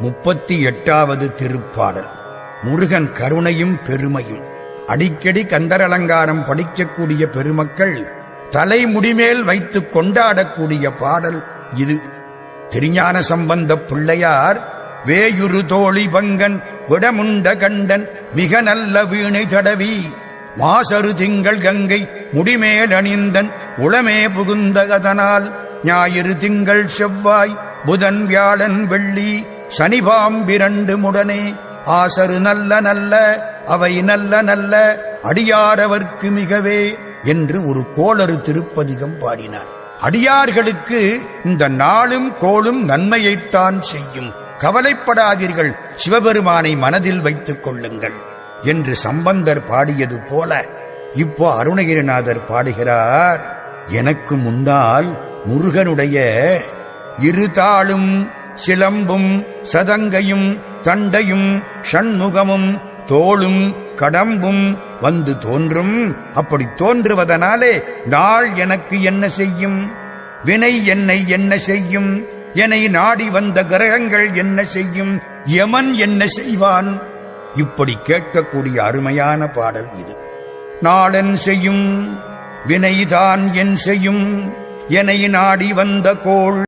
முப்பத்தி எட்டாவது திருப்பாடல். முருகன் கருணையும் பெருமையும். அடிக்கடி கந்தர் அலங்காரம் படிக்கக்கூடிய பெருமக்கள் தலைமுடிமேல் வைத்து கொண்டாடக்கூடிய பாடல் இது. திருஞான சம்பந்த பிள்ளையார் வேயுரு தோழி பங்கன் விடமுண்ட கண்டன் மிக நல்ல வீணை தடவி மாசரு திங்கள் கங்கை முடிமேல் அணிந்தன் உளமே புகுந்தகதனால் ஞாயிறு திங்கள் செவ்வாய் புதன் வியாழன் வெள்ளி சனிபாம்பிரண்டு முடனே ஆசரு நல்ல நல்ல அவை நல்ல நல்ல அடியாரவர்க்கு மிகவே என்று ஒரு கோளறு திருப்பதிகம் பாடினார். அடியார்களுக்கு இந்த நாளும் கோளும் நன்மையைத்தான் செய்யும். கவலைப்படாதீர்கள் சிவபெருமானை மனதில் வைத்துக் கொள்ளுங்கள் என்று சம்பந்தர் பாடியது போல இப்போ அருணகிரிநாதர் பாடுகிறார் எனக்கு முன்னால் முருகனுடைய இருதாளும் சிலம்பும் சதங்கையும் தண்டையும் ஷண்முகமும் தோளும் கடம்பும் வந்து தோன்றும். அப்படி தோன்றுவதனாலே நாள் எனக்கு என்ன செய்யும்? வினை என்னை என்ன செய்யும்? என்னை நாடி வந்த கிரகங்கள் என்ன செய்யும்? யமன் என்ன செய்வான்? இப்படி கேட்கக்கூடிய அருமையான பாடல் இது. நாளென் செய்யும் வினைதான் என் செய்யும். என்னை நாடி வந்த கோள்